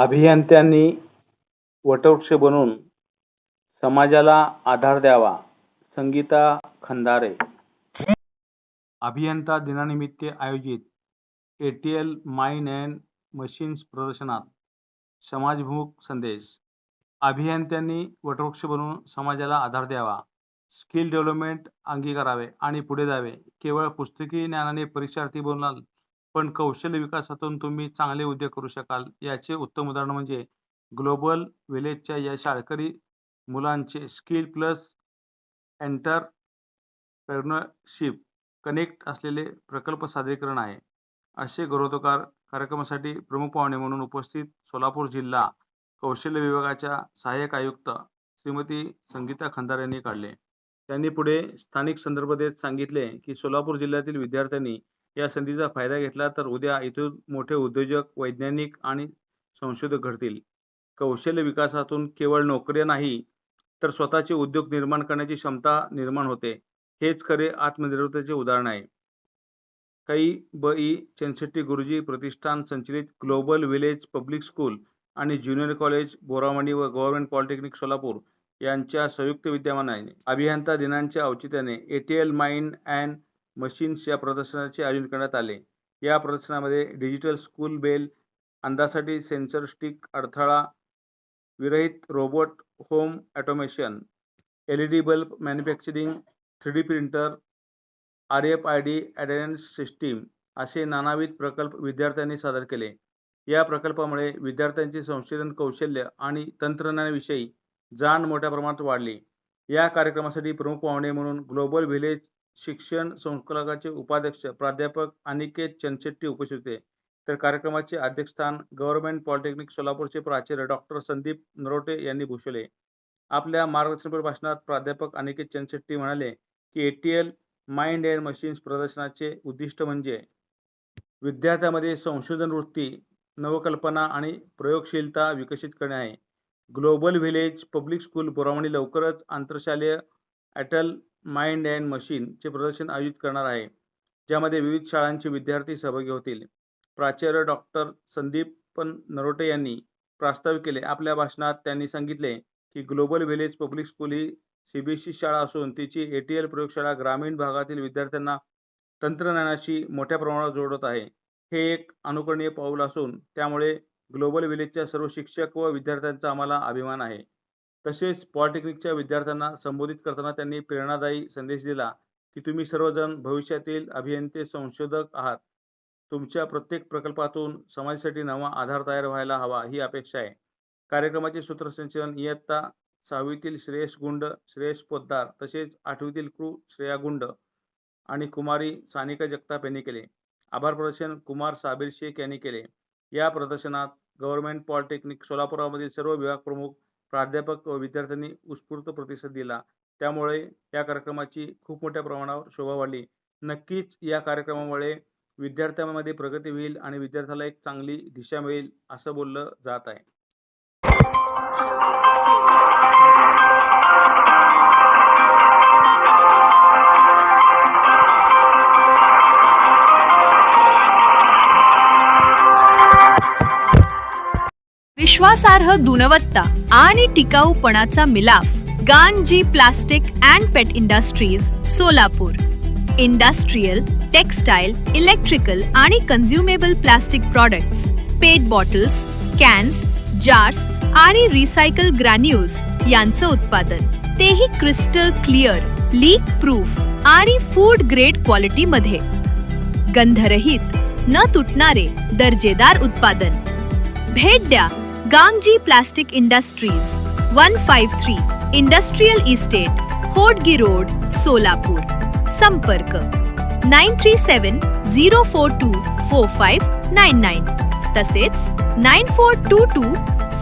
अभियंत्यांनी वटवृक्ष बनून समाजाला आधार द्यावा. संगीता खंदारे. अभियंता दिनानिमित्त आयोजित एटीएल माइन अँड मशीन्स प्रदर्शनात समाजभिमुख संदेश. अभियंत्यांनी वटवृक्ष बनून समाजाला आधार द्यावा. स्किल डेव्हलपमेंट अंगीकारावे आणि पुढे जावे. केवळ पुस्तकी ज्ञानाने परीक्षार्थी बनाल पण कौशल्य विकासातून तुम्ही चांगले उद्योग करू शकाल. याचे उत्तम उदाहरण म्हणजे ग्लोबल विलेजच्या या शाळकरी मुलांचे स्किल प्लस एंटरप्रेनरशिप कनेक्ट असलेले प्रकल्प सादरीकरण आहे. असे गौरवोद्गार कार्यक्रमासाठी प्रमुख पाहुणे म्हणून उपस्थित सोलापूर जिल्हा कौशल्य विभागाच्या सहाय्यक आयुक्त श्रीमती संगीता खंदार यांनी काढले. त्यांनी पुढे स्थानिक संदर्भ देत सांगितले की सोलापूर जिल्ह्यातील विद्यार्थ्यांनी या संधीचा फायदा घेतला तर उद्या इथून मोठे उद्योजक वैज्ञानिक आणि संशोधक घडतील. कौशल्य विकासातून केवळ नोकऱ्या नाही तर स्वतःचे उद्योग निर्माण करण्याची क्षमता निर्माण होते. हेच खरे आत्मनिर्भरतेचे उदाहरण आहे. कई ब ई चेनशेट्टी गुरुजी प्रतिष्ठान संचलित ग्लोबल विलेज पब्लिक स्कूल आणि ज्युनियर कॉलेज बोरामणी व गव्हर्नमेंट पॉलिटेक्निक सोलापूर यांच्या संयुक्त विद्यमानाने अभियंता दिनांच्या औचित्याने एल माइंड अँड मशीन्स या प्रदर्शनाचे आयोजन करण्यात आले. या प्रदर्शनामध्ये डिजिटल स्कूल बेल अंदासाठी सेन्सर स्टिक अडथळा विरहित robot home automation L E D bulb manufacturing three D printer R F I D advance system असे नानाविध प्रकल्प विद्यार्थ्यांनी सादर केले. या प्रकल्पामुळे विद्यार्थ्यांचे संशोधन कौशल्य आणि तंत्रज्ञानाविषयी जाण मोठ्या प्रमाणात वाढली. या कार्यक्रमासाठी प्रमुख पाहुणे म्हणून ग्लोबल व्हिलेज शिक्षण संकुलाचे उपाध्यक्ष प्राध्यापक अनिकेत चनशेट्टी उपस्थित होते. तर कार्यक्रमाचे अध्यक्षस्थान गव्हर्नमेंट पॉलिटेक्निक सोलापूरचे प्राचार्य डॉक्टर संदीप नरोटे यांनी भूषवले. आपल्या मार्गदर्शनपर भाषणात प्राध्यापक अनिकेत चनशेट्टी म्हणाले की एटीएल माइंड अँड मशीन्स प्रदर्शनाचे उद्दिष्ट म्हणजे विद्यार्थ्यांमध्ये संशोधन वृत्ती नवकल्पना आणि प्रयोगशीलता विकसित करणे आहे. Global village public school Boramani लवकरच आंतरशालेय अटल माइंड अँड मशीनचे प्रदर्शन आयोजित करणार आहे ज्यामध्ये विविध शाळांचे विद्यार्थी सहभागी होतील. प्राचार्य डॉक्टर संदीपन नरोटे यांनी प्रास्ताविक केले. आपल्या भाषणात त्यांनी सांगितले की ग्लोबल व्हिलेज पब्लिक स्कूल ही सी बी एस शाळा असून तिची ए टी एल प्रयोगशाळा ग्रामीण भागातील विद्यार्थ्यांना तंत्रज्ञानाशी मोठ्या प्रमाणात जोडत आहे. हे एक अनुकरणीय पाऊल असून त्यामुळे ग्लोबल विलेजच्या सर्व शिक्षक व विद्यार्थ्यांचा आम्हाला अभिमान आहे. तसेच पॉलिटेक्निकच्या विद्यार्थ्यांना संबोधित करताना त्यांनी प्रेरणादायी संदेश दिला की तुम्ही सर्वजण भविष्यातील अभियंते संशोधक आहात. तुमच्या प्रत्येक प्रकल्पातून समाजासाठी नवा आधार तयार व्हायला हवा ही अपेक्षा आहे. कार्यक्रमाचे सूत्रसंचलन इयत्ता सहावीतील श्रेयस गुंड श्रेयस पोद्दार तसेच आठवीतील क्रू श्रेया गुंड आणि कुमारी सानिका जगताप यांनी केले. आभार प्रदर्शन कुमार साबिर शेख यांनी केले. या प्रदर्शनात गव्हर्नमेंट पॉलिटेक्निक सोलापुरामधील सर्व विभाग प्रमुख प्राध्यापक व विद्यार्थ्यांनी उत्स्फूर्त प्रतिसाद दिला. त्यामुळे या कार्यक्रमाची खूप मोठ्या प्रमाणावर शोभा वाढली. नक्कीच या कार्यक्रमामुळे विद्यार्थ्यांमध्ये प्रगती होईल आणि विद्यार्थ्याला एक चांगली दिशा मिळेल असं बोललं जात आहे. विश्वासार्ह गुणवत्ता आणि टिकाऊपणाचा मिलाफ. Ganji plastic and PET industries Solapur. Industrial textile electrical आणि consumable plastic products PET bottles cans jars आणि रिसायकल ग्रॅन्युल्स यांचं उत्पादन. तेही क्रिस्टल क्लिअर लीक प्रूफ आणि फूड ग्रेड क्वालिटीमध्ये. गंधरहित न तुटणारे दर्जेदार उत्पादन. भेट द्या Gangji plastic industries one five three industrial estate Hodgi road Solapur संपर्क nine three seven zero four two four five nine nine तसेच nine four two two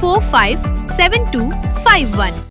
four five seven two five one